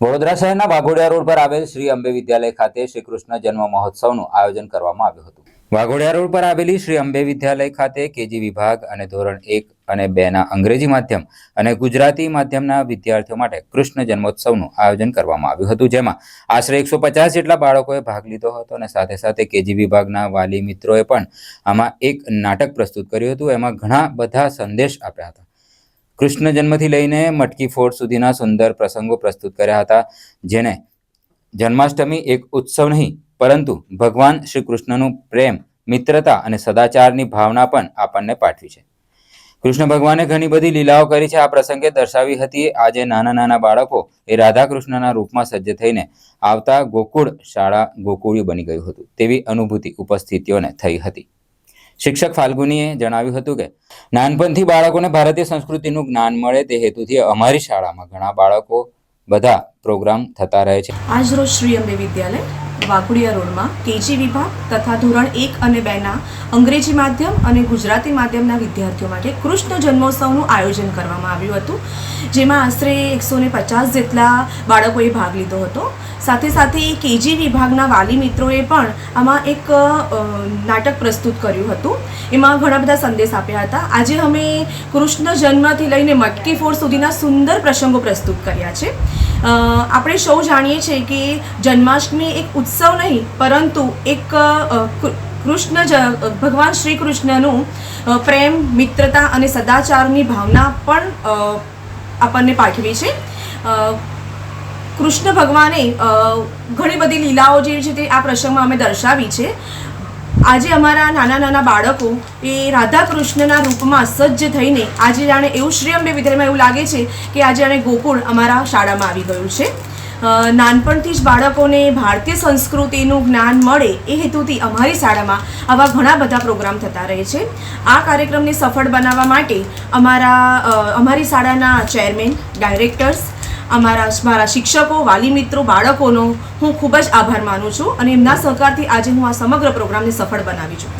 વડોદરા શહેરના વાઘોડિયા રોડ પર આવેલ શ્રી અંબે વિદ્યાલય ખાતે શ્રી કૃષ્ણ જન્મ મહોત્સવનું આયોજન કરવામાં આવ્યું હતું. વાઘોડિયા રોડ પર આવેલી શ્રી અંબે વિદ્યાલય ખાતે કેજી વિભાગ અને ધોરણ એક અને બે ના અંગ્રેજી માધ્યમ અને ગુજરાતી માધ્યમના વિદ્યાર્થીઓ માટે કૃષ્ણ જન્મોત્સવનું આયોજન કરવામાં આવ્યું હતું. જેમાં આશરે એકસો પચાસ જેટલા બાળકોએ ભાગ લીધો હતો અને સાથે સાથે કેજી વિભાગના વાલી મિત્રોએ પણ આમાં એક નાટક પ્રસ્તુત કર્યું હતું. એમાં ઘણા બધા સંદેશ આપ્યા હતા. કૃષ્ણ જન્મથી લઈને મટકી ફોડ સુધીના સુંદર પ્રસંગો પ્રસ્તુત કર્યા હતા, જેને જન્માષ્ટમી એક ઉત્સવ નહીં, પરંતુ ભગવાન શ્રી કૃષ્ણનું પ્રેમ, મિત્રતા અને સદાચારની ભાવના પણ આપણને પાઠવી છે. કૃષ્ણ ભગવાને ઘણી બધી લીલાઓ કરી છે. આ પ્રસંગે દર્શાવી હતી, આજે નાના નાના બાળકો એ રાધા કૃષ્ણના રૂપમાં સજ્જ થઈને આવતા ગોકુળ શાળા ગોકુળિયું બની ગયું હતું, તેવી અનુભૂતિ ઉપસ્થિતિઓને થઈ હતી. શિક્ષક ફાલ્ગુનીએ જણાવ્યું હતું કે, નાનપણથી બાળકોને ભારતીય સંસ્કૃતિનું જ્ઞાન મળે તે હેતુથી અમારી શાળામાં ઘણા બાળકો બધા પ્રોગ્રામ થતા રહે છે. આજરોજ શ્રી અંબે વિદ્યાલય વાઘોડિયા રોડમાં કેજી વિભાગ તથા ધોરણ એક અને બેના અંગ્રેજી માધ્યમ અને ગુજરાતી માધ્યમના વિદ્યાર્થીઓ માટે કૃષ્ણ જન્મોત્સવનું આયોજન કરવામાં આવ્યું હતું, જેમાં આશરે એકસો ને પચાસ જેટલા બાળકોએ ભાગ લીધો હતો. સાથે સાથે કેજી વિભાગના વાલી મિત્રોએ પણ આમાં એક નાટક પ્રસ્તુત કર્યું હતું. એમાં ઘણા બધા સંદેશ આપ્યા હતા. આજે અમે કૃષ્ણ જન્મથી લઈને મટકી ફોડ સુધીના સુંદર પ્રસંગો પ્રસ્તુત કર્યા છે. આપણે સૌ જાણીએ છીએ કે જન્માષ્ટમી એક ઉત્સવ નહીં, પરંતુ એક કૃષ્ણ ભગવાન શ્રી કૃષ્ણનું પ્રેમ, મિત્રતા અને સદાચારની ભાવના પણ આપણને પાઠવી છે. કૃષ્ણ ભગવાને ઘણી બધી લીલાઓ જે છે તે આ પ્રસંગમાં અમે દર્શાવી છે. આજે અમારા નાના નાના બાળકો એ રાધા કૃષ્ણના રૂપમાં સજ્જ થઈને આજે જાણે એવું શ્રી અંબે વિદ્યાલયમાં એવું લાગે છે કે આજે જાણે ગોકુળ અમારા શાળામાં આવી ગયું છે. નાનપણથી જ બાળકોને ભારતીય સંસ્કૃતિનું જ્ઞાન મળે એ હેતુથી અમારી શાળામાં આવા ઘણા બધા પ્રોગ્રામ થતા રહે છે. આ કાર્યક્રમને સફળ બનાવવા માટે અમારા અમારી શાળાના ચેરમેન, ડાયરેક્ટર્સ, અમારા, મારા શિક્ષકો, વાલી મિત્રો, બાળકોનો હું ખૂબ જ આભાર માનું છું અને એમના સહકારથી આજે હું આ સમગ્ર પ્રોગ્રામને સફળ બનાવી છું.